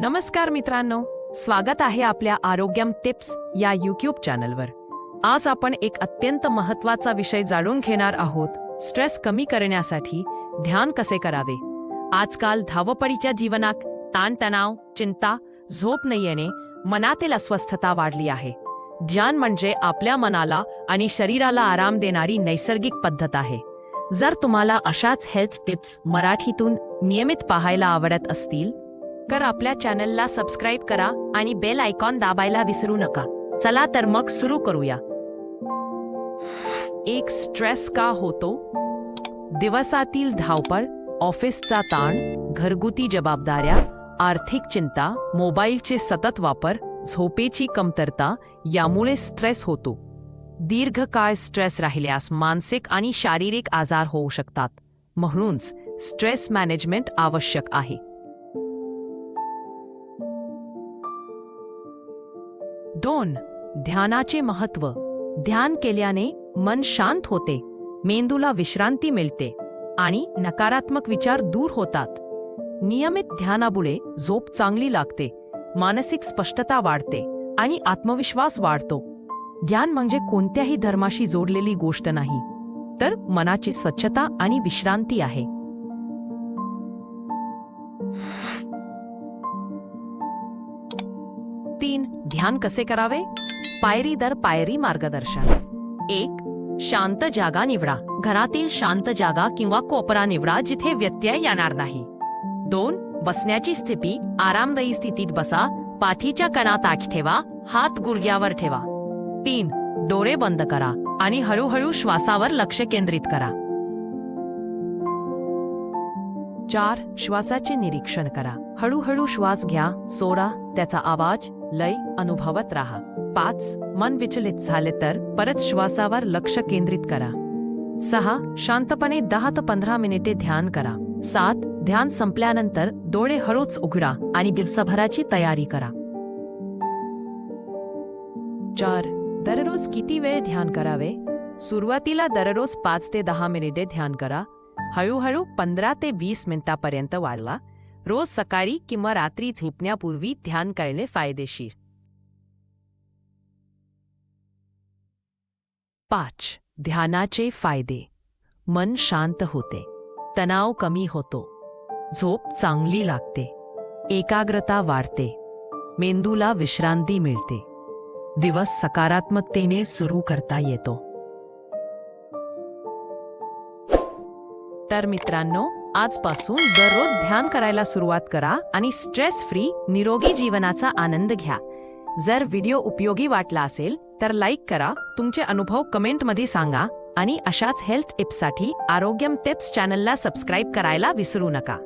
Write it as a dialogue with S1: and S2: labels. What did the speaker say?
S1: नमस्कार मित्रांनो स्वागत आहे आपल्या आरोग्यम टिप्स या यूट्यूब चॅनलवर. आज आपण एक अत्यंत महत्त्वाचा विषय जाणून घेणार आहोत स्ट्रेस कमी करण्यासाठी ध्यान कसे करावे? आजकाल धावपळीच्या जीवनात ताणतणाव चिंता झोप न येणे मनातील अस्वस्थता वाढली आहे. ध्यान म्हणजे आपल्या मनाला आणि शरीराला आराम देणारी नैसर्गिक पद्धत आहे. जर तुम्हाला अशाच हेल्थ टिप्स मराठीतून नियमित पाहायला आवडत असतील तर आपल्या चॅनलला सबस्क्राईब करा आणि बेल आयकॉन दाबायला विसरू नका. चला तर मग सुरू करूया. एक स्ट्रेस का होतो? दिवसातील धावपळ ऑफिसचा ताण घरगुती जबाबदाऱ्या आर्थिक चिंता मोबाईलचे सतत वापर झोपेची कमतरता यामुळे स्ट्रेस होतो. दीर्घकाळ स्ट्रेस राहिल्यास मानसिक आणि शारीरिक आजार होऊ शकतात. म्हणूनच स्ट्रेस मॅनेजमेंट आवश्यक आहे. दोन ध्यानाचे महत्त्व ध्यान केल्याने मन शांत होते मेंदूला विश्रांती मिळते आणि नकारात्मक विचार दूर होतात. नियमित ध्यानामुळे झोप चांगली लागते मानसिक स्पष्टता वाढते आणि आत्मविश्वास वाढतो. ध्यान म्हणजे कोणत्याही धर्माशी जोडलेली गोष्ट नाही तर मनाची स्वच्छता आणि विश्रांती आहे. तीन ध्यान कसे करावे? पायरी दर पायरी मार्गदर्शन. एक शांत जागा निवडा. घरातील शांत जागा किंवा कोपरा निवडा जिथे व्यत्यय येणार नाही. दोन बसण्याची स्थिती आरामदायी स्थितीत बसा. पाठीच्या कणात आठ ठेवा. हात गुडघ्यावर ठेवा. तीन डोळे बंद करा आणि हळूहळू श्वासावर लक्ष केंद्रित करा. चार श्वासाचे निरीक्षण करा. हळूहळू श्वास घ्या सोडा त्याचा आवाज लय अनुभवत राहा. पाच मन विचलित झाले तर परत श्वासावर लक्ष केंद्रित करा. सहा शांतपणे दहा ते पंधरा मिनिटे ध्यान करा. सात ध्यान संपल्यानंतर डोळे हळूच उघडा आणि दिवसभराची तयारी करा. चार दररोज किती वेळ ध्यान करावे? सुरुवातीला दररोज पाच ते दहा मिनिटे ध्यान करा. हळूहळू पंधरा ते वीस मिनिटापर्यंत वाढला रोज सकाळी किंवा रात्री झोपण्यापूर्वी ध्यान करणे फायदेशीर. पाच. ध्यानाचे फायदे. मन शांत होते. तणाव कमी होतो. झोप चांगली लागते. एकाग्रता वाढते. मेंदूला विश्रांती मिळते. दिवस सकारात्मकतेने सुरू करता येतो. तर मित्रांनो आजपासून दररोज ध्यान करायला सुरुवात करा आणि स्ट्रेस फ्री निरोगी जीवनाचा आनंद घ्या. जर व्हिडिओ उपयोगी वाटला असेल तर लाईक करा तुमचे अनुभव कमेंटमध्ये सांगा आणि अशाच हेल्थ टिप्ससाठी आरोग्यम तेच चॅनलला सबस्क्राईब करायला विसरू नका.